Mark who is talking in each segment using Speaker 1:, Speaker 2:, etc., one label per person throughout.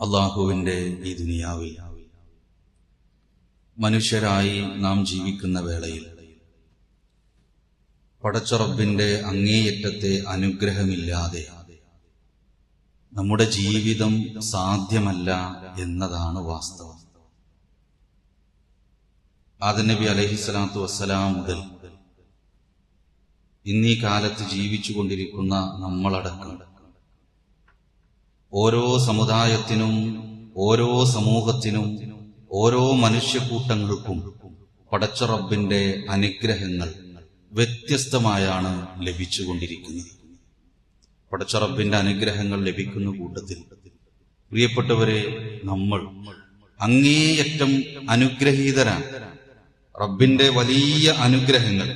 Speaker 1: അള്ളാഹുവിന്റെ ഈ ദുനിയാവിൽ. മനുഷ്യരായി നാം ജീവിക്കുന്ന വേളയിൽ പടച്ചുറപ്പിന്റെ അങ്ങേയറ്റത്തെ അനുഗ്രഹമില്ലാതെ നമ്മുടെ ജീവിതം സാധ്യമല്ല എന്നതാണ് വാസ്തവം. ആദനബി അലഹിസ്ലാത്തു വസ്സലാം മുതൽ ഇന്നീ കാലത്ത് ജീവിച്ചുകൊണ്ടിരിക്കുന്ന നമ്മളടക്കം ഓരോ സമുദായത്തിനും ഓരോ സമൂഹത്തിനും ഓരോ മനുഷ്യക്കൂട്ടങ്ങൾക്കും പടച്ചറബിന്റെ അനുഗ്രഹങ്ങൾ വ്യത്യസ്തമായാണ് ലഭിച്ചുകൊണ്ടിരിക്കുന്നത്. പടച്ചറബിന്റെ അനുഗ്രഹങ്ങൾ ലഭിക്കുന്ന കൂട്ടത്തിൽ. പ്രിയപ്പെട്ടവരെ നമ്മൾ അങ്ങേയറ്റം അനുഗ്രഹീതരാണ്. റബ്ബിന്റെ വലിയ അനുഗ്രഹങ്ങൾ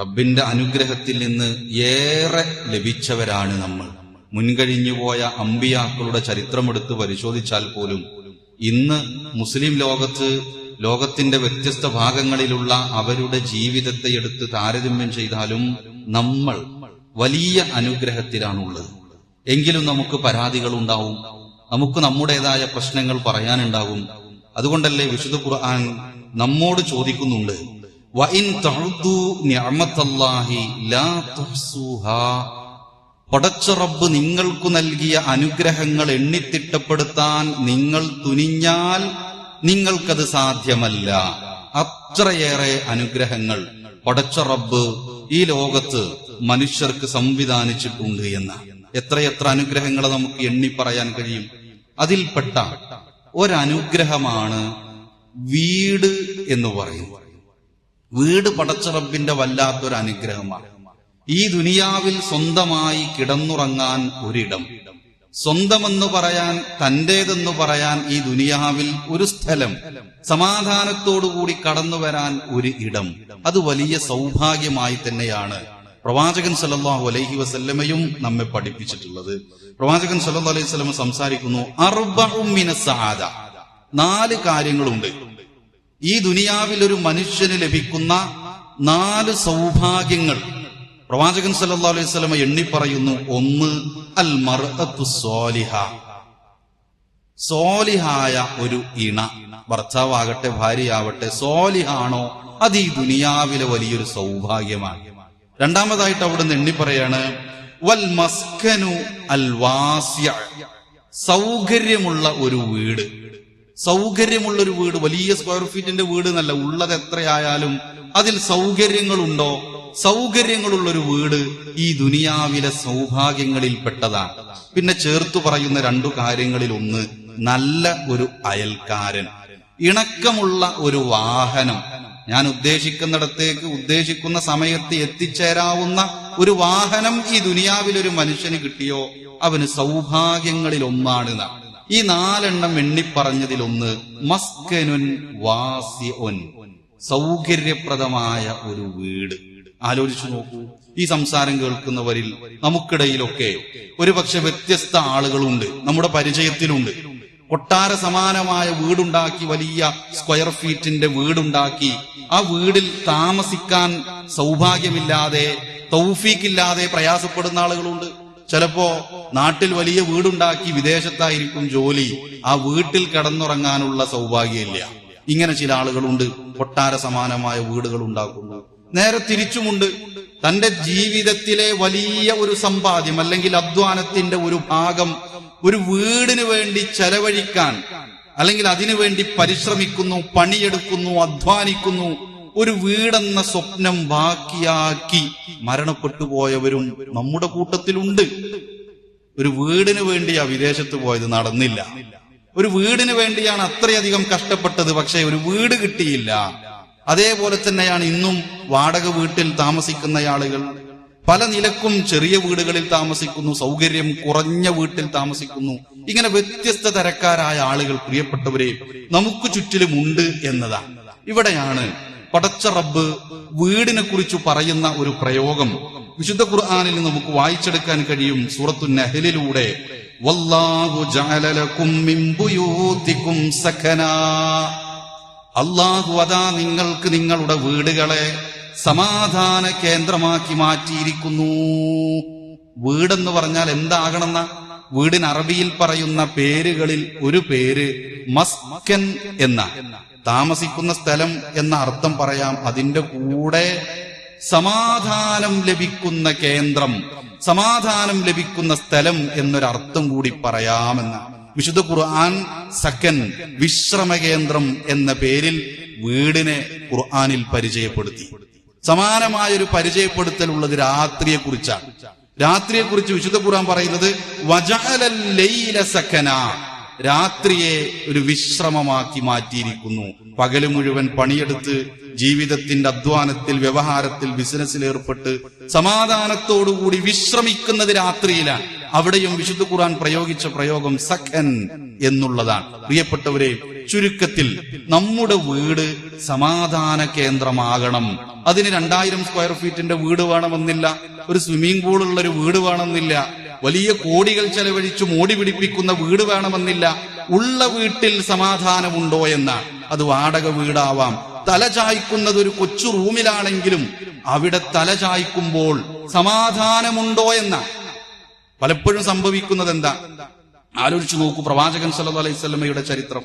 Speaker 1: റബ്ബിന്റെ അനുഗ്രഹത്തിൽ നിന്ന് ഏറെ ലഭിച്ചവരാണ് നമ്മൾ. മുൻകഴിഞ്ഞുപോയ അമ്പിയാക്കളുടെ ചരിത്രമെടുത്ത് പരിശോധിച്ചാൽ പോലും ഇന്ന് മുസ്ലിം ലോകത്ത് ലോകത്തിന്റെ വ്യത്യസ്ത ഭാഗങ്ങളിലുള്ള അവരുടെ ജീവിതത്തെ എടുത്ത് താരതമ്യം ചെയ്താലും നമ്മൾ വലിയ അനുഗ്രഹത്തിലാണുള്ളത്. എങ്കിലും നമുക്ക് പരാതികൾ ഉണ്ടാവും നമുക്ക് നമ്മുടേതായ പ്രശ്നങ്ങൾ പറയാനുണ്ടാവും അതുകൊണ്ടല്ലേ വിശുദ്ധ ഖുർആൻ നമ്മോട് ചോദിക്കുന്നുണ്ട്. ലാ പടച്ച റബ്ബ് നിങ്ങൾക്കു നൽകിയ അനുഗ്രഹങ്ങൾ എണ്ണിത്തിട്ടപ്പെടുത്താൻ നിങ്ങൾ തുനിഞ്ഞാൽ നിങ്ങൾക്കത് സാധ്യമല്ല. അത്രയേറെ അനുഗ്രഹങ്ങൾ പടച്ച റബ്ബ് ഈ ലോകത്ത് മനുഷ്യർക്ക് സംവിധാനിച്ചിട്ടുണ്ട് എന്ന്. എത്രയെത്ര അനുഗ്രഹങ്ങൾ നമുക്ക് എണ്ണി പറയാൻ കഴിയും? അതിൽപ്പെട്ട ഒരനുഗ്രഹമാണ് വീട് എന്ന് പറയുന്നത് വീട് പടച്ച റബ്ബിന്റെ വല്ലാത്തൊരു അനുഗ്രഹമാണ് ഈ ദുനിയാവിൽ സ്വന്തമായി കിടന്നുറങ്ങാൻ ഒരിടം. സ്വന്തമെന്ന് പറയാൻ തന്റേതെന്ന് പറയാൻ ഈ ദുനിയാവിൽ ഒരു സ്ഥലം. സമാധാനത്തോടുകൂടി കടന്നു വരാൻ ഒരു ഇടം. അത് വലിയ സൗഭാഗ്യമായി തന്നെയാണ് പ്രവാചകൻ സല്ലല്ലാഹു അലൈഹി വസല്ലമയും നമ്മെ പഠിപ്പിച്ചിട്ടുള്ളത്. പ്രവാചകൻ സല്ലാ അലൈഹി സ്വലമ സംസാരിക്കുന്നു അർബഉം മിനസ് സആദ നാല് കാര്യങ്ങളുണ്ട്. ഈ ദുനിയാവിൽ ഒരു മനുഷ്യന് ലഭിക്കുന്ന നാല് സൗഭാഗ്യങ്ങൾ. പ്രവാചകൻ സല്ലാ അലൈഹി സ്വലമ എണ്ണി പറയുന്നു ഒന്ന് അൽ മർഅത്തു സോലിഹ സോലിഹായ ഒരു ഇണ. ഭർത്താവാകട്ടെ ഭാര്യയാവട്ടെ സോലിഹാണോ അത് ഈ ദുനിയാവിലെ വലിയൊരു സൗഭാഗ്യമാണ്. രണ്ടാമതായിട്ട് അവിടുന്ന് എണ്ണി പറയാണ് വൽ മസ്കനു അൽ വാസ്യ സൗകര്യമുള്ള ഒരു വീട്. സൗകര്യമുള്ള ഒരു വീട് വലിയ സ്ക്വയർ ഫീറ്റിന്റെ വീട് എന്നല്ല ഉള്ളത് എത്രയായാലും അതിൽ സൗകര്യങ്ങളുണ്ടോ? സൗകര്യങ്ങളുള്ള ഒരു വീട് ഈ ദുനിയാവിലെ സൗഭാഗ്യങ്ങളിൽ പെട്ടതാണ് പിന്നെ ചേർത്തു പറയുന്ന രണ്ടു കാര്യങ്ങളിൽ ഒന്ന് നല്ല ഒരു അയൽക്കാരൻ. ഇണക്കമുള്ള ഒരു വാഹനം. ഞാൻ ഉദ്ദേശിക്കുന്നിടത്തേക്ക് ഉദ്ദേശിക്കുന്ന സമയത്ത് എത്തിച്ചേരാവുന്ന ഒരു വാഹനം ഈ ദുനിയാവിൽ ഒരു മനുഷ്യന് കിട്ടിയോ? അവന് സൗഭാഗ്യങ്ങളിൽ ഒന്നാണ് ഈ നാലെണ്ണം എണ്ണിപ്പറഞ്ഞതിലൊന്ന് മസ്കനുൻ വാസ്യൻ സൗകര്യപ്രദമായ ഒരു വീട്. ആലോചിച്ചു നോക്കൂ. ഈ സംസാരം കേൾക്കുന്നവരിൽ നമുക്കിടയിലൊക്കെ ഒരുപക്ഷെ വ്യത്യസ്ത ആളുകളുണ്ട്. നമ്മുടെ പരിചയത്തിലുണ്ട്. കൊട്ടാര സമാനമായ വീടുണ്ടാക്കി വലിയ സ്ക്വയർ ഫീറ്റിന്റെ വീടുണ്ടാക്കി ആ വീടിൽ താമസിക്കാൻ സൗഭാഗ്യമില്ലാതെ തൗഫീക്കില്ലാതെ പ്രയാസപ്പെടുന്ന ആളുകളുണ്ട്. ചിലപ്പോ നാട്ടിൽ വലിയ വീടുണ്ടാക്കി വിദേശത്തായിരിക്കും ജോലി. ആ വീട്ടിൽ കിടന്നുറങ്ങാനുള്ള സൗഭാഗ്യമില്ല. ഇങ്ങനെ ചില ആളുകളുണ്ട്. കൊട്ടാര സമാനമായ വീടുകൾ ഉണ്ടാക്കുന്നു. നേരെ തിരിച്ചുമുണ്ട്. തന്റെ ജീവിതത്തിലെ വലിയ ഒരു സമ്പാദ്യം അല്ലെങ്കിൽ അധ്വാനത്തിന്റെ ഒരു ഭാഗം ഒരു വീടിന് വേണ്ടി ചെലവഴിക്കാൻ അല്ലെങ്കിൽ അതിനു വേണ്ടി പരിശ്രമിക്കുന്നു പണിയെടുക്കുന്നു അധ്വാനിക്കുന്നു ഒരു വീടെന്ന സ്വപ്നം ബാക്കിയാക്കി മരണപ്പെട്ടു പോയവരും നമ്മുടെ കൂട്ടത്തിലുണ്ട്. ഒരു വീടിന് വേണ്ടിയാ വിദേശത്ത് പോയത് നടന്നില്ല. ഒരു വീടിന് വേണ്ടിയാണ് അത്രയധികം കഷ്ടപ്പെട്ടത് പക്ഷെ ഒരു വീട് കിട്ടിയില്ല. അതേപോലെ തന്നെയാണ് ഇന്നും വാടക വീട്ടിൽ താമസിക്കുന്ന ആളുകൾ. പല നിലക്കും ചെറിയ വീടുകളിൽ താമസിക്കുന്നു സൗകര്യം കുറഞ്ഞ വീട്ടിൽ താമസിക്കുന്നു. ഇങ്ങനെ വ്യത്യസ്ത തരക്കാരായ ആളുകൾ പ്രിയപ്പെട്ടവരെ നമുക്ക് ചുറ്റിലുമുണ്ട് എന്നതാണ് ഇവിടെയാണ് പടച്ച റബ്ബ് വീടിനെ കുറിച്ച് പറയുന്ന ഒരു പ്രയോഗം. വിശുദ്ധ ഖുർആാനിൽ നമുക്ക് വായിച്ചെടുക്കാൻ കഴിയും സൂറത്തു നെഹലിലൂടെ. വല്ലാഹു ജാലലകും ലക്കും മിൻ ബുയൂതികും സകനാ അള്ളാഹു അതാ നിങ്ങൾക്ക് നിങ്ങളുടെ വീടുകളെ സമാധാന കേന്ദ്രമാക്കി മാറ്റിയിരിക്കുന്നു. വീടെന്ന് പറഞ്ഞാൽ എന്താകണമെന്ന? വീടിന് അറബിയിൽ പറയുന്ന പേരുകളിൽ ഒരു പേര് മസ്കൻ എന്ന. താമസിക്കുന്ന സ്ഥലം എന്ന അർത്ഥം പറയാം. അതിന്റെ കൂടെ സമാധാനം ലഭിക്കുന്ന കേന്ദ്രം സമാധാനം ലഭിക്കുന്ന സ്ഥലം എന്നൊരർത്ഥം കൂടി പറയാമെന്ന. വിശുദ്ധ ഖുർആൻ സക്കൻ വിശ്രമ കേന്ദ്രം എന്ന പേരിൽ വീടിനെ ഖുർആനിൽ പരിചയപ്പെടുത്തി. സമാനമായ ഒരു പരിചയപ്പെടുത്തൽ ഉള്ളത് രാത്രിയെ കുറിച്ചാണ് രാത്രിയെ കുറിച്ച് വിശുദ്ധ ഖുർആൻ പറയുന്നത് രാത്രിയെ ഒരു വിശ്രമമാക്കി മാറ്റിയിരിക്കുന്നു. പകൽ മുഴുവൻ പണിയെടുത്ത് ജീവിതത്തിന്റെ അധ്വാനത്തിൽ വ്യവഹാരത്തിൽ ബിസിനസ്സിൽ ഏർപ്പെട്ട് സമാധാനത്തോടുകൂടി വിശ്രമിക്കുന്നത് രാത്രിയിലാണ്. അവിടെയും വിശുദ്ധ ഖുർആൻ പ്രയോഗിച്ച പ്രയോഗം സഖൻ എന്നുള്ളതാണ്. പ്രിയപ്പെട്ടവരെ ചുരുക്കത്തിൽ നമ്മുടെ വീട് സമാധാന കേന്ദ്രമാകണം. അതിന് രണ്ടായിരം സ്ക്വയർ ഫീറ്റിന്റെ വീട് വേണമെന്നില്ല. ഒരു സ്വിമ്മിംഗ് പൂൾ ഉള്ള ഒരു വീട് വേണമെന്നില്ല. വലിയ കോടികൾ ചെലവഴിച്ച് മോടി പിടിപ്പിക്കുന്ന വീട് വേണമെന്നില്ല. ഉള്ള വീട്ടിൽ സമാധാനമുണ്ടോ എന്നാണ്. അത് വാടക വീടാവാം. തല ചായ്ക്കുന്നത് ഒരു കൊച്ചു റൂമിലാണെങ്കിലും അവിടെ തല ചായ്ക്കുമ്പോൾ സമാധാനമുണ്ടോ എന്ന. പലപ്പോഴും സംഭവിക്കുന്നത് എന്താ ആലോചിച്ചു നോക്കൂ പ്രവാചകൻ സല്ലു അലൈഹി സ്വലമയുടെ ചരിത്രം.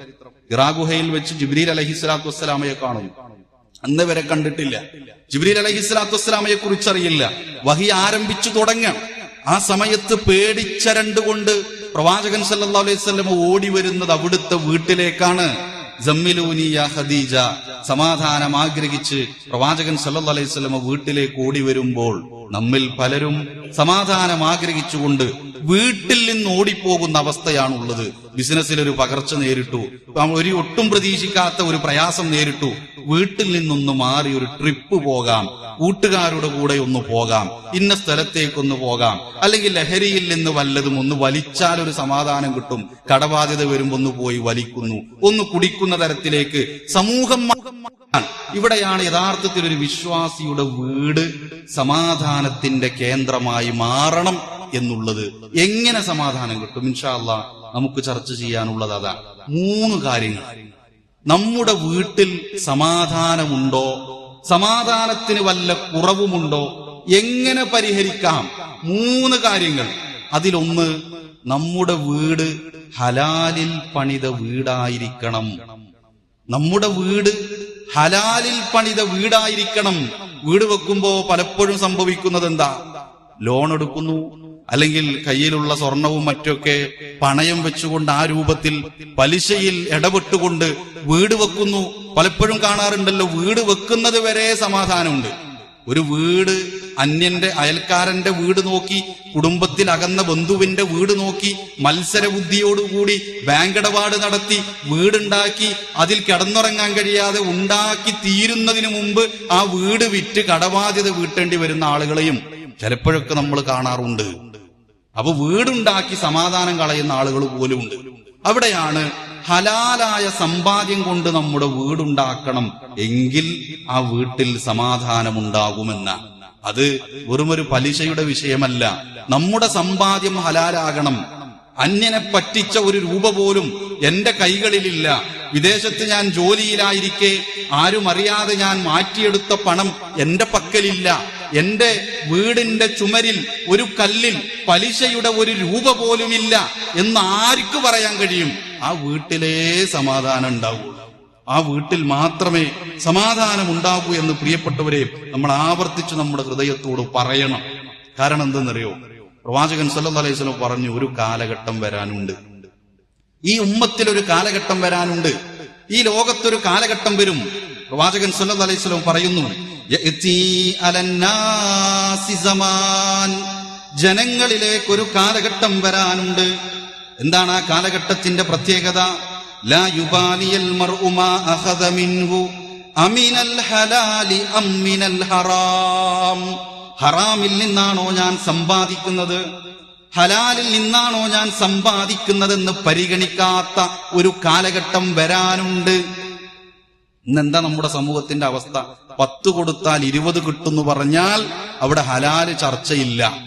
Speaker 1: ഇറാഗുഹയിൽ വെച്ച് ജിബ്രീൽ അലഹി സ്വലാത്തു വസ്സലാമയെ കാണുന്നു. അന്ന് വരെ കണ്ടിട്ടില്ല. ജിബ്രീൽ അലഹി സ്വലാത്തു വസ്സലാമയെ കുറിച്ചറിയില്ല. വഹി ആരംഭിച്ചു തുടങ്ങാം ആ സമയത്ത് പേടിച്ചരണ്ടുകൊണ്ട് പ്രവാചകൻ സല്ലാ അലൈഹി സ്വലമ ഓടി വരുന്നത് അവിടുത്തെ വീട്ടിലേക്കാണ്. ജമ്മിലൂനിയ ഹദീജ സമാധാനം ആഗ്രഹിച്ച് പ്രവാചകൻ സല്ലാ അലൈഹി സ്വലമ വീട്ടിലേക്ക് ഓടി വരുമ്പോൾ നമ്മിൽ പലരും സമാധാനം ആഗ്രഹിച്ചുകൊണ്ട് വീട്ടിൽ നിന്ന് ഓടിപ്പോകുന്ന അവസ്ഥയാണുള്ളത്. ബിസിനസ്സിൽ ഒരു പകർച്ച നേരിട്ടു. ഒരു ഒട്ടും പ്രതീക്ഷിക്കാത്ത ഒരു പ്രയാസം നേരിട്ടു. വീട്ടിൽ നിന്നൊന്ന് മാറി ഒരു ട്രിപ്പ് പോകാം. കൂട്ടുകാരുടെ കൂടെ ഒന്ന് പോകാം. ഇന്ന സ്ഥലത്തേക്കൊന്ന് പോകാം. അല്ലെങ്കിൽ ലഹരിയിൽ നിന്ന് വല്ലതും ഒന്ന് വലിച്ചാൽ ഒരു സമാധാനം കിട്ടും. കടബാധ്യത വരുമ്പോ ഒന്ന് പോയി വലിക്കുന്നു. ഒന്ന് കുടിക്കുന്ന തരത്തിലേക്ക്. സമൂഹം. ഇവിടെയാണ് യഥാർത്ഥത്തിൽ ഒരു വിശ്വാസിയുടെ വീട് സമാധാനത്തിന്റെ കേന്ദ്രമായി മാറണം എന്നുള്ളത്. എങ്ങനെ സമാധാനം കിട്ടും? ഇൻഷാ അല്ലാ നമുക്ക് ചർച്ച ചെയ്യാനുള്ളത് അതാ മൂന്ന് കാര്യങ്ങൾ. നമ്മുടെ വീട്ടിൽ സമാധാനമുണ്ടോ? സമാധാനത്തിന് വല്ല കുറവുമുണ്ടോ? എങ്ങനെ പരിഹരിക്കാം? മൂന്ന് കാര്യങ്ങൾ. അതിലൊന്ന് നമ്മുടെ വീട് ഹലാലിൽ പണിത വീടായിരിക്കണം. നമ്മുടെ വീട് ഹലാലിൽ പണിത വീടായിരിക്കണം. വീട് വെക്കുമ്പോ പലപ്പോഴും സംഭവിക്കുന്നത് എന്താ ലോൺ എടുക്കുന്നു. അല്ലെങ്കിൽ കയ്യിലുള്ള സ്വർണവും മറ്റൊക്കെ പണയം വെച്ചുകൊണ്ട് ആ രൂപത്തിൽ പലിശയിൽ ഇടപെട്ടുകൊണ്ട് വീട് വെക്കുന്നു. പലപ്പോഴും കാണാറുണ്ടല്ലോ വീട് വെക്കുന്നത് വരെ സമാധാനമുണ്ട്. ഒരു വീട് അന്യന്റെ അയൽക്കാരന്റെ വീട് നോക്കി കുടുംബത്തിൽ അകന്ന ബന്ധുവിന്റെ വീട് നോക്കി മത്സര ബുദ്ധിയോടുകൂടി ബാങ്ക് ഇടപാട് നടത്തി വീടുണ്ടാക്കി അതിൽ കിടന്നുറങ്ങാൻ കഴിയാതെ ഉണ്ടാക്കി തീരുന്നതിന് മുമ്പ് ആ വീട് വിറ്റ് കടബാധ്യത വീട്ടേണ്ടി വരുന്ന ആളുകളെയും ചിലപ്പോഴൊക്കെ നമ്മൾ കാണാറുണ്ട്. അപ്പൊ വീടുണ്ടാക്കി സമാധാനം കളയുന്ന ആളുകൾ പോലും ഉണ്ട്. അവിടെയാണ് ഹലാലായ സമ്പാദ്യം കൊണ്ട് നമ്മുടെ വീടുണ്ടാക്കണം എങ്കിൽ ആ വീട്ടിൽ സമാധാനമുണ്ടാകുമെന്ന. അത് വെറുമൊരു പലിശയുടെ വിഷയമല്ല. നമ്മുടെ സമ്പാദ്യം ഹലാലാകണം. അന്യനെ പറ്റിച്ച ഒരു രൂപ പോലും എന്റെ കൈകളിലില്ല. വിദേശത്ത് ഞാൻ ജോലിയിലായിരിക്കെ ആരും അറിയാതെ ഞാൻ മാറ്റിയെടുത്ത പണം എന്റെ പക്കലില്ല. എന്റെ വീടിന്റെ ചുമരിൽ ഒരു കല്ലിൽ പലിശയുടെ ഒരു രൂപ പോലുമില്ല എന്ന് ആർക്ക് പറയാൻ കഴിയും? ആ വീട്ടിലേ സമാധാനം ഉണ്ടാവൂ. ആ വീട്ടിൽ മാത്രമേ സമാധാനം ഉണ്ടാകൂ എന്ന് പ്രിയപ്പെട്ടവരെ നമ്മൾ ആവർത്തിച്ച് നമ്മുടെ ഹൃദയത്തോട് പറയണം. കാരണം എന്തെന്നറിയോ? പ്രവാചകൻ സല്ലല്ലാഹു അലൈഹി വസല്ലം പറഞ്ഞു ഒരു കാലഘട്ടം വരാനുണ്ട്. ഈ ഉമ്മത്തിൽ ഒരു കാലഘട്ടം വരാനുണ്ട്. ഈ ലോകത്തൊരു കാലഘട്ടം വരും. പ്രവാചകൻ സല്ലല്ലാഹു അലൈഹി വസല്ലം പറയുന്നു ജനങ്ങളിലേക്ക് ഒരു കാലഘട്ടം വരാനുണ്ട്. എന്താണ് ആ കാലഘട്ടത്തിന്റെ പ്രത്യേകത? ലാ യുബാലിയൽ മർഉമാ മിൻഹു ഹലാലി അമിനൽ ഹറാം. ഹറാമിൽ നിന്നാണോ ഞാൻ സമ്പാദിക്കുന്നത്? ഹലാലിൽ നിന്നാണോ ഞാൻ സമ്പാദിക്കുന്നതെന്ന് പരിഗണിക്കാത്ത ഒരു കാലഘട്ടം വരാനുണ്ട്. ഇന്നെന്താ നമ്മുടെ സമൂഹത്തിന്റെ അവസ്ഥ? പത്ത് കൊടുത്താൽ ഇരുപത് കിട്ടുന്നു പറഞ്ഞാൽ അവിടെ ഹലാൽ ചർച്ചയില്ല.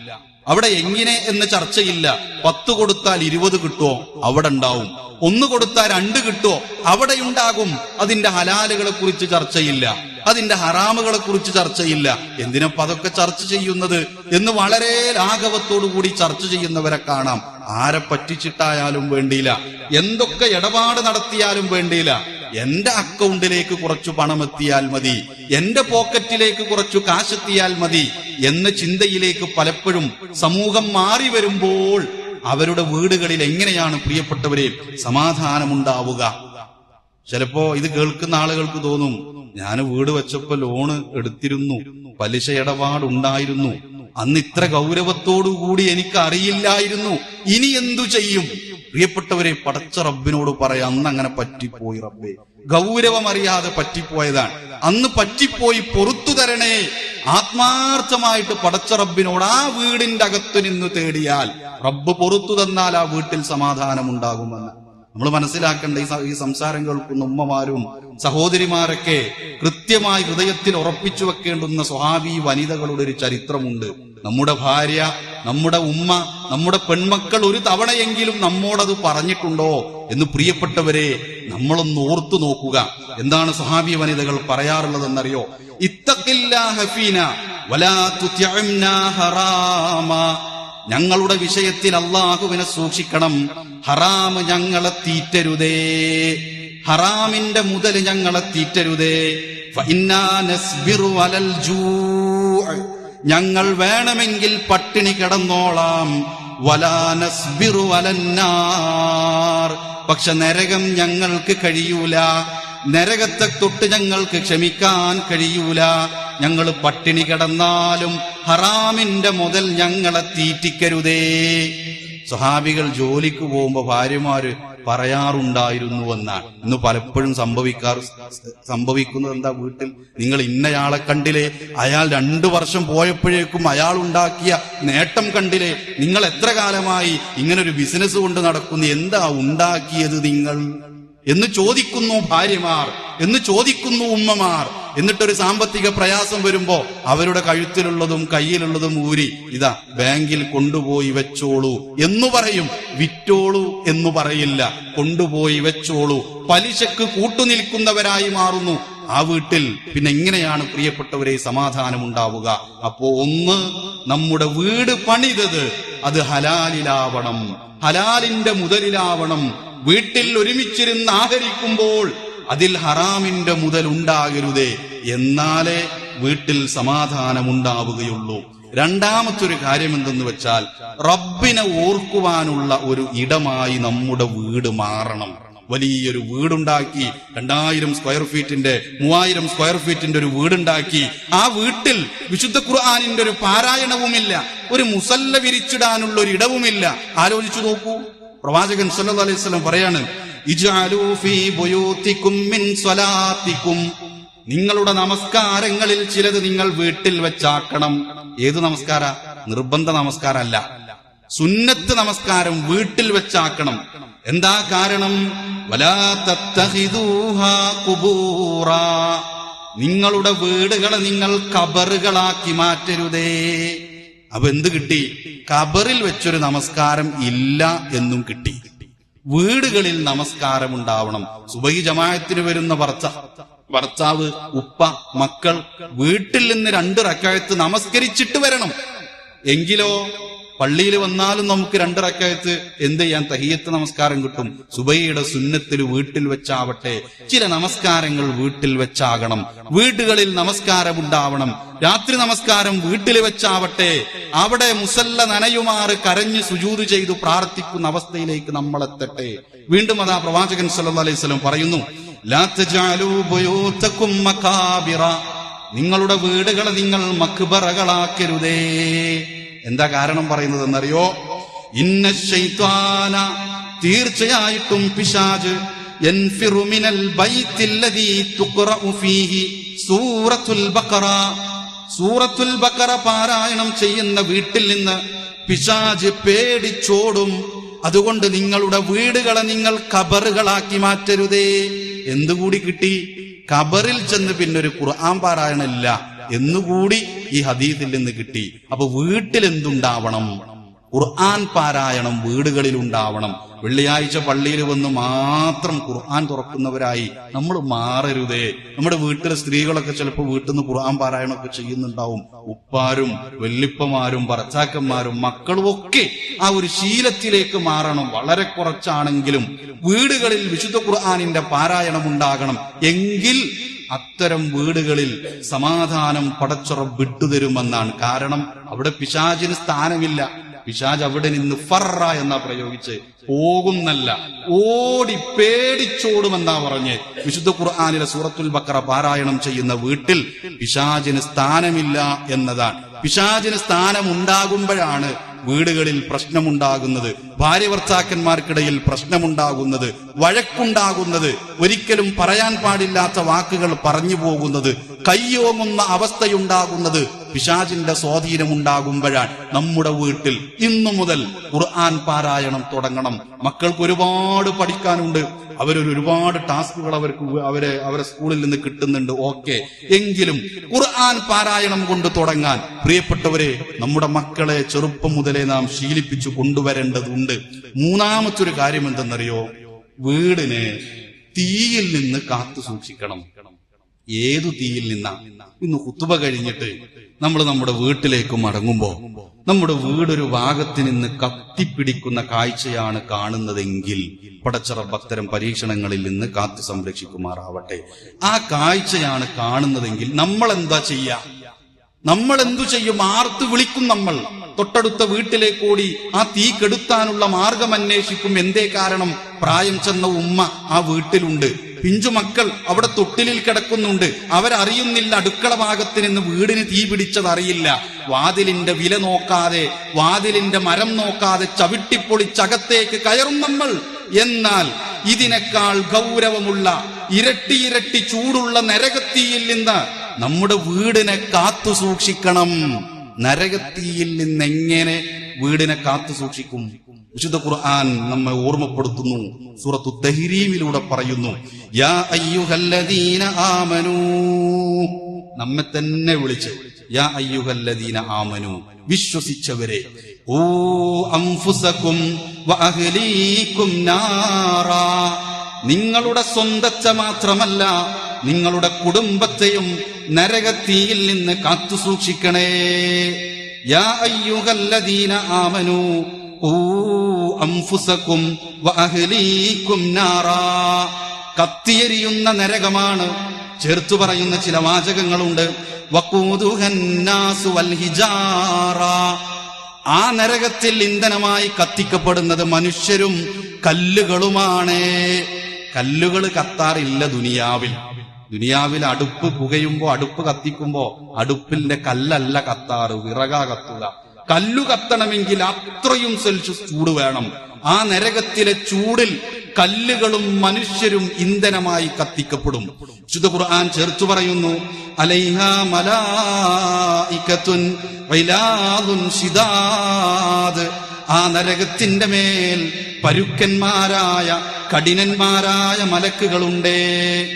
Speaker 1: അവിടെ എങ്ങനെ എന്ന് ചർച്ചയില്ല. പത്ത് കൊടുത്താൽ ഇരുപത് കിട്ടുമോ അവിടെ ഉണ്ടാവും. ഒന്ന് കൊടുത്താൽ രണ്ട് കിട്ടുമോ അവിടെ ഉണ്ടാകും. അതിന്റെ ഹലാലുകളെ കുറിച്ച് ചർച്ചയില്ല. അതിന്റെ ഹറാമുകളെ കുറിച്ച് ചർച്ചയില്ല. എന്തിനപ്പ അതൊക്കെ ചർച്ച ചെയ്യുന്നത്? എന്ന് വളരെ ലാഘവത്തോടു കൂടി ചർച്ച ചെയ്യുന്നവരെ കാണാം. ആരെ പറ്റിച്ചിട്ടായാലും വേണ്ടിയില്ല. എന്തൊക്കെ ഇടപാട് നടത്തിയാലും വേണ്ടിയില്ല. എന്റെ അക്കൗണ്ടിലേക്ക് കുറച്ചു പണം എത്തിയാൽ മതി എന്റെ പോക്കറ്റിലേക്ക് കുറച്ചു കാശെത്തിയാൽ മതി എന്ന ചിന്തയിലേക്ക് പലപ്പോഴും സമൂഹം മാറി വരുമ്പോൾ അവരുടെ വീടുകളിൽ എങ്ങനെയാണ് പ്രിയപ്പെട്ടവരെ സമാധാനമുണ്ടാവുക? ചിലപ്പോ ഇത് കേൾക്കുന്ന ആളുകൾക്ക് തോന്നും ഞാൻ വീട് വെച്ചപ്പോ ലോണ് എടുത്തിരുന്നു പലിശ ഇടപാടുണ്ടായിരുന്നു അന്ന് ഇത്ര ഗൗരവത്തോടുകൂടി എനിക്ക് അറിയില്ലായിരുന്നു ഇനി എന്തു ചെയ്യും? പ്രിയപ്പെട്ടവരെ പടച്ച റബ്ബിനോട് പറയാം അന്ന് അങ്ങനെ പറ്റിപ്പോയി റബ്ബേ. ഗൗരവമറിയാതെ പറ്റിപ്പോയതാണ്. അന്ന് പറ്റിപ്പോയി പൊറത്തു തരണേ. ആത്മാർത്ഥമായിട്ട് പടച്ച റബ്ബിനോട് ആ വീടിന്റെ അകത്തു നിന്ന് തേടിയാൽ റബ്ബ് പൊറത്തു തന്നാൽ ആ വീട്ടിൽ സമാധാനം ഉണ്ടാകുമെന്ന് നമ്മൾ മനസ്സിലാക്കേണ്ട ഈ ഈ സംസാരം കേൾക്കുന്ന ഉമ്മമാരും സഹോദരിമാരൊക്കെ കൃത്യമായി ഹൃദയത്തിൽ ഉറപ്പിച്ചു വെക്കേണ്ടുന്ന സ്വഹാബി വനിതകളുടെ ഒരു ചരിത്രമുണ്ട്. നമ്മുടെ ഭാര്യ നമ്മുടെ ഉമ്മ നമ്മുടെ പെൺമക്കൾ ഒരു തവണയെങ്കിലും നമ്മോടത് പറഞ്ഞിട്ടുണ്ടോ എന്ന് പ്രിയപ്പെട്ടവരെ നമ്മളൊന്ന് ഓർത്തു നോക്കുക. എന്താണ് സ്വഹാബി വനിതകൾ പറയാറുള്ളതെന്നറിയോ? ഇത്തഖില്ലാഹ ഹഫീന വലാ ഞങ്ങളുടെ വിഷയത്തിൽ അള്ളാഹുവിനെ സൂക്ഷിക്കണം. ഹറാം ഞങ്ങളെ തീറ്റരുതേ. ഹറാമിന്റെ മുതൽ ഞങ്ങളെ തീറ്റരുതേ. ഞങ്ങൾ വേണമെങ്കിൽ പട്ടിണി കിടന്നോളാം. വലാ നസ്ബിറു അലന്നാർ പക്ഷെ നരകം ഞങ്ങൾക്ക് കഴിയൂല. നരകത്തെ തൊട്ട് ഞങ്ങൾക്ക് ക്ഷമിക്കാൻ കഴിയൂല. ഞങ്ങൾ പട്ടിണി കിടന്നാലും ഹറാമിന്റെ മുതൽ ഞങ്ങളെ തീറ്റിക്കരുതേ. സ്വഹാബികൾ ജോലിക്ക് പോകുമ്പോ ഭാര്യമാര് പറയാറുണ്ടായിരുന്നു എന്നാണ് ഇന്ന് പലപ്പോഴും സംഭവിക്കാറ് സംഭവിക്കുന്നത് എന്താ വീട്ടിൽ? നിങ്ങൾ ഇന്നയാളെ കണ്ടില്ലേ? അയാൾ രണ്ടു വർഷം പോയപ്പോഴേക്കും അയാൾ ഉണ്ടാക്കിയ നേട്ടം കണ്ടില്ലേ? നിങ്ങൾ എത്ര കാലമായി ഇങ്ങനൊരു ബിസിനസ് കൊണ്ട് നടക്കുന്നു? എന്താ ഉണ്ടാക്കിയത് നിങ്ങൾ? എന്ന് ചോദിക്കുന്നു ഭാര്യമാർ എന്ന് ചോദിക്കുന്നു ഉമ്മമാർ എന്നിട്ടൊരു സാമ്പത്തിക പ്രയാസം വരുമ്പോ അവരുടെ കഴുത്തിലുള്ളതും കയ്യിലുള്ളതും ഊരി ഇതാ ബാങ്കിൽ കൊണ്ടുപോയി വെച്ചോളൂ എന്ന് പറയും. വിറ്റോളൂ എന്ന് പറയില്ല. കൊണ്ടുപോയി വെച്ചോളൂ. പലിശക്ക് കൂട്ടുനിൽക്കുന്നവരായി മാറുന്നു. ആ വീട്ടിൽ പിന്നെ എങ്ങനെയാണ് പ്രിയപ്പെട്ടവരെ സമാധാനമുണ്ടാവുക? അപ്പോ ഒന്ന് നമ്മുടെ വീട് പണിതത് അത് ഹലാലിലാവണം. ഹലാലിന്റെ മുതലിലാവണം. വീട്ടിൽ ഒരുമിച്ചിരുന്ന് ആഹരിക്കുമ്പോൾ അതിൽ ഹറാമിന്റെ മുതൽ ഉണ്ടാകരുതേ എന്നാലേ വീട്ടിൽ സമാധാനമുണ്ടാവുകയുള്ളൂ. രണ്ടാമത്തൊരു കാര്യം എന്തെന്ന് വെച്ചാൽ റബ്ബിനെ ഓർക്കുവാനുള്ള ഒരു ഇടമായി നമ്മുടെ വീട് മാറണം. വലിയൊരു വീടുണ്ടാക്കി രണ്ടായിരം സ്ക്വയർ ഫീറ്റിന്റെ മൂവായിരം സ്ക്വയർ ഫീറ്റിന്റെ ഒരു വീടുണ്ടാക്കി ആ വീട്ടിൽ വിശുദ്ധ ഖുർആാനിന്റെ ഒരു പാരായണവുമില്ല ഒരു മുസല്ല വിരിച്ചിടാനുള്ള ഒരു ഇടവുമില്ല ആലോചിച്ചു നോക്കൂ. പ്രവാചകൻ സല്ലല്ലാഹു അലൈഹി പറയാണ് നിങ്ങളുടെ നമസ്കാരങ്ങളിൽ ചിലത് നിങ്ങൾ വീട്ടിൽ വെച്ചാക്കണം. ഏത് നമസ്കാര? നിർബന്ധ നമസ്കാരമല്ല. സുന്നത്ത് നമസ്കാരം വീട്ടിൽ വെച്ചാക്കണം. എന്താ കാരണം? നിങ്ങളുടെ വീടുകളെ നിങ്ങൾ കബറുകളാക്കി മാറ്റരുതേ. അപ്പൊ എന്ത് കിട്ടി? കബറിൽ വെച്ചൊരു നമസ്കാരം ഇല്ല എന്നും കിട്ടി. വീടുകളിൽ നമസ്കാരം ഉണ്ടാവണം സുബൈ ജമായത്തിന് വരുന്ന വർച്ച ഭർത്താവ് ഉപ്പ മക്കൾ വീട്ടിൽ നിന്ന് രണ്ട് റക്കായത്ത് നമസ്കരിച്ചിട്ട് വരണം. എങ്കിലോ പള്ളിയിൽ വന്നാലും നമുക്ക് രണ്ടിറക്കയത്ത് എന്ത് ചെയ്യാൻ തഹിയത്ത് നമസ്കാരം കിട്ടും. സുബൈയുടെ സുന്നത്തിൽ വീട്ടിൽ വെച്ചാവട്ടെ. ചില നമസ്കാരങ്ങൾ വീട്ടിൽ വെച്ചാകണം. വീടുകളിൽ നമസ്കാരം ഉണ്ടാവണം രാത്രി നമസ്കാരം വീട്ടിൽ വെച്ചാവട്ടെ. അവിടെ മുസല്ല നനയുമാറ് കരഞ്ഞ് സുജൂത് ചെയ്തു പ്രാർത്ഥിക്കുന്ന അവസ്ഥയിലേക്ക് നമ്മളെത്തട്ടെ വീണ്ടും അതാ പ്രവാചകൻ സല്ലു അലൈഹി വസല്ലം പറയുന്നു നിങ്ങളുടെ വീടുകളെ നിങ്ങൾ മക്ബറകളാക്കരുതേ എന്താ കാരണം പറയുന്നത് എന്നറിയോ ഇന്ന ശൈത്വാന തീർച്ചയായിട്ടും പിശാജ്. മിനൽ ഫീഹി സൂറത്തുൽ ബഖറ. സൂറത്തുൽ ബഖറ പാരായണം ചെയ്യുന്ന വീട്ടിൽ നിന്ന് പിശാജ് പേടിച്ചോടും. അതുകൊണ്ട് നിങ്ങളുടെ വീടുകളെ നിങ്ങൾ കബറുകളാക്കി മാറ്റരുതേ. എന്തുകൂടി കിട്ടി? കബറിൽ ചെന്ന് പിന്നൊരു ഖുർആൻ പാരായണമില്ല. എന്നുകൂടി ഈ ഹദീസിൽ നിന്ന് കിട്ടി. അപ്പൊ വീട്ടിൽ എന്തുണ്ടാവണം ഖുർആൻ പാരായണം വീടുകളിൽ ഉണ്ടാവണം വെള്ളിയാഴ്ച പള്ളിയിൽ വന്ന് മാത്രം ഖുർആൻ തുറക്കുന്നവരായി നമ്മൾ മാറരുതേ. നമ്മുടെ വീട്ടിലെ സ്ത്രീകളൊക്കെ ചിലപ്പോൾ വീട്ടിൽ നിന്ന് ഖുർആൻ പാരായണമൊക്കെ ചെയ്യുന്നുണ്ടാവും. ഉപ്പാരും വെള്ളിപ്പമാരും ഭർത്താക്കന്മാരും മക്കളും ഒക്കെ ആ ഒരു ശീലത്തിലേക്ക് മാറണം. വളരെ കുറച്ചാണെങ്കിലും വീടുകളിൽ വിശുദ്ധ ഖുർആാനിന്റെ പാരായണം ഉണ്ടാകണം. എങ്കിൽ അത്തരം വീടുകളിൽ സമാധാനം പടച്ചുറ വിട്ടുതരുമെന്നാണ്. കാരണം അവിടെ പിശാചിന് സ്ഥാനമില്ല. പിശാജ് അവിടെ നിന്ന് ഫറ എന്നാ പ്രയോഗിച്ച്. പോകുന്നല്ല. ഓടി പേടിച്ചോടുമെന്നാ പറഞ്ഞ്. വിശുദ്ധ ഖുർആാനിലെ സൂറത്തുൽ ബക്കറ പാരായണം ചെയ്യുന്ന വീട്ടിൽ പിശാചിന് സ്ഥാനമില്ല എന്നതാണ്. പിശാചിന് സ്ഥാനമുണ്ടാകുമ്പോഴാണ് വീടുകളിൽ പ്രശ്നമുണ്ടാകുന്നത് ഭാര്യ ഭർത്താക്കന്മാർക്കിടയിൽ പ്രശ്നമുണ്ടാകുന്നത് വഴക്കുണ്ടാകുന്നത് ഒരിക്കലും പറയാൻ പാടില്ലാത്ത വാക്കുകൾ പറഞ്ഞു പോകുന്നത് കയ്യോങ്ങുന്ന അവസ്ഥയുണ്ടാകുന്നത് പിശാചിന്റെ സ്വാധീനമുണ്ടാകുമ്പോഴാണ് നമ്മുടെ വീട്ടിൽ ഇന്നു മുതൽ ഖുർആൻ പാരായണം തുടങ്ങണം. മക്കൾക്ക് ഒരുപാട് പഠിക്കാനുണ്ട്. അവരൊരു ഒരുപാട് ടാസ്കുകൾ അവർക്ക് അവരെ അവരെ സ്കൂളിൽ നിന്ന് കിട്ടുന്നുണ്ട്. ഓക്കെ. എങ്കിലും ഖുർആൻ പാരായണം കൊണ്ട് തുടങ്ങാൻ പ്രിയപ്പെട്ടവരെ നമ്മുടെ മക്കളെ ചെറുപ്പം മുതലേ നാം ശീലിപ്പിച്ചു കൊണ്ടുവരേണ്ടതുണ്ട്. മൂന്നാമത്തെ ഒരു കാര്യം എന്തെന്നറിയോ? വീടിനെ തീയിൽ നിന്ന് കാത്തു സൂക്ഷിക്കണം. ഏതു തീയിൽ നിന്നാ? ഇന്ന് കുത്തുബ കഴിഞ്ഞിട്ട് നമ്മൾ നമ്മുടെ വീട്ടിലേക്ക് മടങ്ങുമ്പോ നമ്മുടെ വീടൊരു ഭാഗത്ത് നിന്ന് കത്തിപ്പിടിക്കുന്ന കാഴ്ചയാണ് കാണുന്നതെങ്കിൽ പടച്ചറ ഭക്തരം പരീക്ഷണങ്ങളിൽ നിന്ന് കാത്തു സംരക്ഷിക്കുമാറാവട്ടെ. ആ കാഴ്ചയാണ് കാണുന്നതെങ്കിൽ നമ്മൾ എന്താ ചെയ്യാ? നമ്മൾ എന്തു ചെയ്യും? ആർത്ത് വിളിക്കും നമ്മൾ. തൊട്ടടുത്ത വീട്ടിലേക്ക് കൂടി ആ തീ കെടുത്താനുള്ള മാർഗം അന്വേഷിക്കും. എന്തേ കാരണം? പ്രായം ചെന്ന ഉമ്മ ആ വീട്ടിലുണ്ട്. പിഞ്ചുമക്കൾ അവിടെ തൊട്ടിലിൽ കിടക്കുന്നുണ്ട്. അവരറിയുന്നില്ല അടുക്കള ഭാഗത്ത് നിന്ന് വീടിന് തീ പിടിച്ചത് അറിയില്ല. വാതിലിന്റെ വില നോക്കാതെ വാതിലിന്റെ മരം നോക്കാതെ ചവിട്ടിപ്പൊളിച്ചകത്തേക്ക് കയറും നമ്മൾ. എന്നാൽ ഇതിനേക്കാൾ ഗൗരവമുള്ള ഇരട്ടി ഇരട്ടി ചൂടുള്ള നരകത്തിയിൽ നിന്ന് നമ്മുടെ വീടിനെ കാത്തു സൂക്ഷിക്കണം. നരകത്തിയിൽ നിന്ന് എങ്ങനെ വീടിനെ കാത്തു സൂക്ഷിക്കും? വിശുദ്ധ ഖുർആൻ നമ്മെ ഓർമ്മപ്പെടുത്തുന്നു. സൂറത്തു തഹരീമിലൂടെ പറയുന്നു യാ അയ്യുഹല്ലദീന ആമനൂ. നമ്മെ തന്നെ വിളിച്ച് യാ അയ്യുഹല്ലദീന ആമനു. വിശ്വസിച്ചവരെ ഓ അംഫുസക്കും നിങ്ങളുടെ സ്വന്തച്ച മാത്രമല്ല നിങ്ങളുടെ കുടുംബത്തെയും നരകത്തീയിൽ നിന്ന് കാത്തു സൂക്ഷിക്കണേ. യാ അയ്യുഹല്ലദീന ആമനു ഊ വഅഹ്ലീക്കും കത്തിയെരിയുന്ന നരകമാണ് ചേർത്തു പറയുന്ന ചില വാചകങ്ങളുണ്ട്. ഹിജാറ ആ നരകത്തിൽ ഇന്ധനമായി കത്തിക്കപ്പെടുന്നത് മനുഷ്യരും കല്ലുകളുമാണ്. കല്ലുകൾ കത്താറില്ല ദുനിയാവിൽ. ദുനിയാവിൽ അടുപ്പ് പുകയുമ്പോ അടുപ്പ് കത്തിക്കുമ്പോ അടുപ്പിന്റെ കല്ലല്ല കത്താറ് വിറക കത്തുക. കല്ലു കത്തണമെങ്കിൽ അത്രയും സെൽഷ്യസ് ചൂട് വേണം. ആ നരകത്തിലെ ചൂടിൽ കല്ലുകളും മനുഷ്യരും ഇന്ധനമായി കത്തിക്കപ്പെടും. ശുദ്ധ ഖുർആൻ ചേർത്തു പറയുന്നു മലായികത്തുൻ ആ നരകത്തിന്റെ മേൽ പരുക്കന്മാരായ കഠിനന്മാരായ മലക്കുകളുണ്ടേ.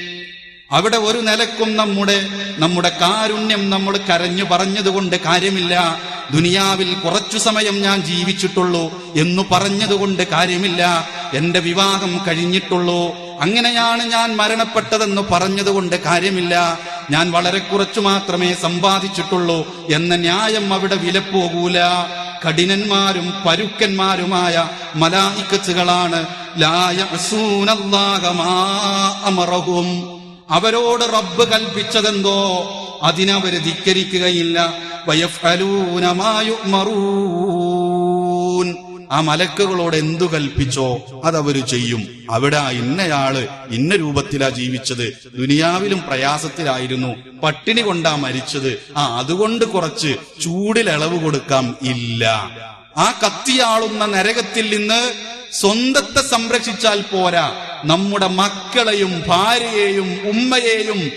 Speaker 1: അവിടെ ഒരു നിലക്കും നമ്മുടെ നമ്മുടെ കാരുണ്യം നമ്മൾ കരഞ്ഞു പറഞ്ഞതുകൊണ്ട് കാര്യമില്ല. ദുനിയാവിൽ കുറച്ചു സമയം ഞാൻ ജീവിച്ചിട്ടുള്ളൂ എന്നു പറഞ്ഞതുകൊണ്ട് കാര്യമില്ല. എന്റെ വിവാഹം കഴിഞ്ഞിട്ടുള്ളൂ. അങ്ങനെയാണ് ഞാൻ മരണപ്പെട്ടതെന്ന് പറഞ്ഞതുകൊണ്ട് കാര്യമില്ല. ഞാൻ വളരെ കുറച്ചു മാത്രമേ സമ്പാദിച്ചിട്ടുള്ളൂ എന്ന ന്യായം അവിടെ വിലപ്പോകൂല കഠിനന്മാരും പരുക്കന്മാരുമായ മലായിക്കച്ചുകളാണ് ലായ അമറഹും. അവരോട് റബ്ബ് കൽപ്പിച്ചതെന്തോ അതിനവര് ധിക്കരിക്കുകയില്ല. ആ മലക്കുകളോട് എന്തു കൽപ്പിച്ചോ അതവര് ചെയ്യും. അവിടെ ആ ഇന്നയാൾ ഇന്ന രൂപത്തിലാ ജീവിച്ചത്. ദുനിയാവിലും പ്രയാസത്തിലായിരുന്നു. പട്ടിണി കൊണ്ടാ മരിച്ചത്. ആ അതുകൊണ്ട് കുറച്ച് ചൂടിൽ ഇളവ് കൊടുക്കാം. ഇല്ല. ആ കത്തിയാളുന്ന നരകത്തിൽ നിന്ന് സ്വന്തത്തെ സംരക്ഷിച്ചാൽ പോരാ. നമ്മുടെ മക്കളെയും ഭാര്യയെയും ഉമ്മയെയും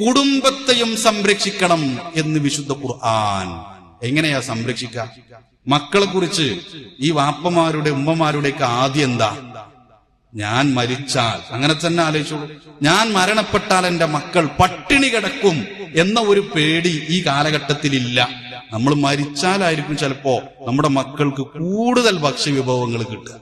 Speaker 1: കുടുംബത്തെയും സംരക്ഷിക്കണം എന്ന് വിശുദ്ധ ഖുർആൻ. എങ്ങനെയാ സംരക്ഷിക്കുക മക്കളെ കുറിച്ച് ഈ വാപ്പമാരുടെ ഉമ്മമാരുടെ ഒക്കെ ആദ്യം എന്താ? ഞാൻ മരിച്ചാൽ അങ്ങനെ തന്നെ ആലോചിച്ചോളൂ. ഞാൻ മരണപ്പെട്ടാൽ എന്റെ മക്കൾ പട്ടിണി കിടക്കും എന്ന ഒരു പേടി ഈ കാലഘട്ടത്തിൽ ഇല്ല നമ്മൾ മരിച്ചാലായിരിക്കും ചിലപ്പോ നമ്മുടെ മക്കൾക്ക് കൂടുതൽ ഭക്ഷ്യവിഭവങ്ങൾ കിട്ടുക.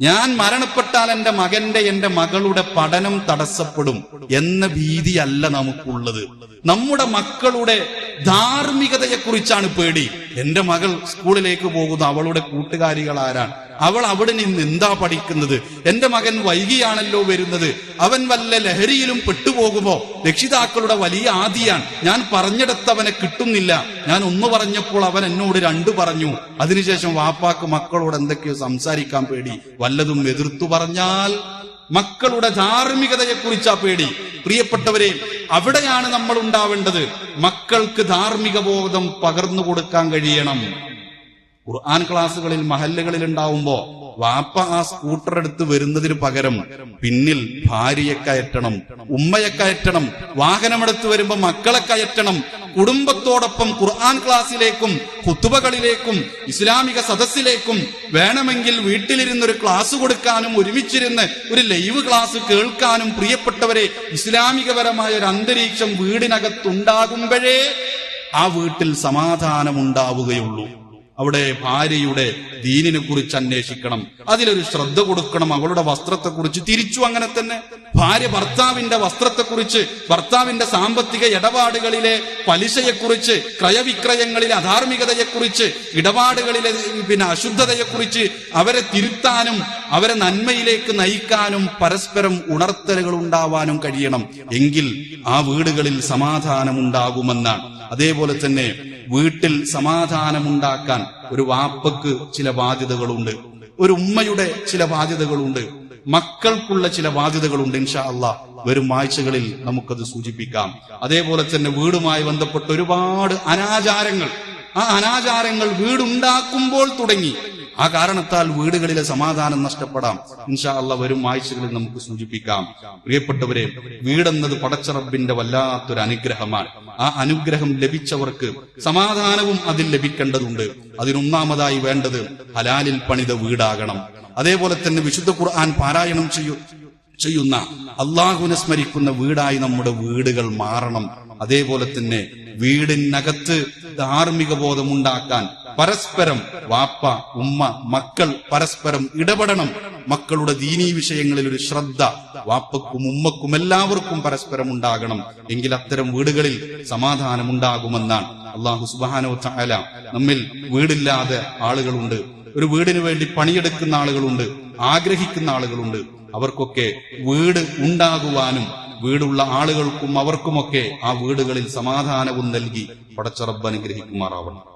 Speaker 1: ഞാൻ മരണപ്പെട്ടാൽ എന്റെ മകന്റെ എന്റെ മകളുടെ പഠനം തടസ്സപ്പെടും എന്ന ഭീതിയല്ല നമുക്കുള്ളത്. നമ്മുടെ മക്കളുടെ ധാർമ്മികതയെക്കുറിച്ചാണ് പേടി. എന്റെ മകൾ സ്കൂളിലേക്ക് പോകുന്ന അവളുടെ കൂട്ടുകാരികൾ ആരാണ്? അവൾ അവിടെ നിന്ന് എന്താ പഠിക്കുന്നത്? എന്റെ മകൻ വൈകിയാണല്ലോ വരുന്നത്. അവൻ വല്ല ലഹരിയിലും പെട്ടുപോകുമോ? രക്ഷിതാക്കളുടെ വലിയ ആദിയാണ്. ഞാൻ പറഞ്ഞെടുത്തവനെ കിട്ടുന്നില്ല. ഞാൻ ഒന്ന് പറഞ്ഞപ്പോൾ അവൻ എന്നോട് രണ്ടു പറഞ്ഞു. അതിനുശേഷം വാപ്പാക്ക് മക്കളോട് എന്തൊക്കെയോ സംസാരിക്കാൻ പേടി. വല്ലതും എതിർത്തു പറഞ്ഞാൽ മക്കളുടെ ധാർമ്മികതയെക്കുറിച്ചാ പേടി. പ്രിയപ്പെട്ടവരെ അവിടെയാണ് നമ്മൾ ഉണ്ടാവേണ്ടത്. മക്കൾക്ക് ധാർമ്മിക ബോധം പകർന്നു കൊടുക്കാൻ കഴിയണം. ഖുർആൻ ക്ലാസ്സുകളിൽ മഹല്ലുകളിൽ ഉണ്ടാവുമ്പോ വാപ്പ ആ സ്കൂട്ടർ എടുത്ത് വരുന്നതിന് പകരം പിന്നിൽ ഭാര്യയെ കയറ്റണം ഉമ്മയെ കയറ്റണം വാഹനമെടുത്ത് വരുമ്പോ മക്കളെ കയറ്റണം കുടുംബത്തോടൊപ്പം ഖുർആൻ ക്ലാസ്സിലേക്കും കുത്തുബകളിലേക്കും ഇസ്ലാമിക സദസ്സിലേക്കും വേണമെങ്കിൽ വീട്ടിലിരുന്ന് ഒരു ക്ലാസ് കൊടുക്കാനും ഒരുമിച്ചിരുന്ന് ഒരു ലൈവ് ക്ലാസ് കേൾക്കാനും പ്രിയപ്പെട്ടവരെ ഇസ്ലാമികപരമായ ഒരു അന്തരീക്ഷം വീടിനകത്തുണ്ടാകുമ്പോഴേ ആ വീട്ടിൽ സമാധാനമുണ്ടാവുകയുള്ളൂ. അവിടെ ഭാര്യയുടെ ദീനിനെ കുറിച്ച് അന്വേഷിക്കണം. അതിലൊരു ശ്രദ്ധ കൊടുക്കണം അവളുടെ വസ്ത്രത്തെക്കുറിച്ച്. തിരിച്ചു അങ്ങനെ തന്നെ ഭാര്യ ഭർത്താവിന്റെ വസ്ത്രത്തെക്കുറിച്ച് ഭർത്താവിന്റെ സാമ്പത്തിക ഇടപാടുകളിലെ പലിശയെക്കുറിച്ച് ക്രയവിക്രയങ്ങളിലെ അധാർമികതയെക്കുറിച്ച് ഇടപാടുകളിലെ പിന്നെ അശുദ്ധതയെക്കുറിച്ച് അവരെ തിരുത്താനും അവരെ നന്മയിലേക്ക് നയിക്കാനും പരസ്പരം ഉണർത്തലുകൾ ഉണ്ടാവാനും കഴിയണം. എങ്കിൽ ആ വീടുകളിൽ സമാധാനം ഉണ്ടാകുമെന്നാണ് അതേപോലെ തന്നെ വീട്ടിൽ സമാധാനമുണ്ടാക്കാൻ ഒരു വാപ്പക്ക് ചില ബാധ്യതകളുണ്ട് ഒരു ഉമ്മയുടെ ചില ബാധ്യതകളുണ്ട് മക്കൾക്കുള്ള ചില ബാധ്യതകളുണ്ട് ഇൻഷാ അല്ല വരും ആഴ്ചകളിൽ നമുക്കത് സൂചിപ്പിക്കാം. അതേപോലെ തന്നെ വീടുമായി ബന്ധപ്പെട്ട ഒരുപാട് അനാചാരങ്ങൾ. ആ അനാചാരങ്ങൾ വീടുണ്ടാക്കുമ്പോൾ തുടങ്ങി. ആ കാരണത്താൽ വീടുകളിലെ സമാധാനം നഷ്ടപ്പെടാം. ഇൻഷാ അല്ല വരും ആഴ്ചകളിൽ നമുക്ക് സൂചിപ്പിക്കാം. പ്രിയപ്പെട്ടവരെ വീടെന്നത് പടച്ചറബിന്റെ വല്ലാത്തൊരു അനുഗ്രഹമാണ്. ആ അനുഗ്രഹം ലഭിച്ചവർക്ക് സമാധാനവും അതിൽ ലഭിക്കേണ്ടതുണ്ട്. അതിനൊന്നാമതായി വേണ്ടത് ഹലാലിൽ പണിത വീടാകണം. അതേപോലെ തന്നെ വിശുദ്ധ ഖുർആൻ പാരായണം ചെയ്യൂ ചെയ്യുന്ന അള്ളാഹുവിനെ സ്മരിക്കുന്ന വീടായി നമ്മുടെ വീടുകൾ മാറണം. അതേപോലെ തന്നെ വീടിനകത്ത് ധാർമ്മിക ബോധമുണ്ടാക്കാൻ പരസ്പരം വാപ്പ ഉമ്മ മക്കൾ പരസ്പരം ഇടപെടണം. മക്കളുടെ ദീനീ വിഷയങ്ങളിൽ ഒരു ശ്രദ്ധ വാപ്പക്കും ഉമ്മക്കും എല്ലാവർക്കും പരസ്പരം ഉണ്ടാകണം. എങ്കിൽ അത്തരം വീടുകളിൽ സമാധാനമുണ്ടാകുമെന്നാണ് അള്ളാഹു സുബാനോ ചായാല നമ്മിൽ വീടില്ലാതെ ആളുകളുണ്ട്. ഒരു വീടിന് വേണ്ടി പണിയെടുക്കുന്ന ആളുകളുണ്ട് ആഗ്രഹിക്കുന്ന ആളുകളുണ്ട്. അവർക്കൊക്കെ വീട് ഉണ്ടാകുവാനും വീടുള്ള ആളുകൾക്കും അവർക്കുമൊക്കെ ആ വീടുകളിൽ സമാധാനവും നൽകി പടച്ചറബ് അനുഗ്രഹിക്കുമാറാവണം.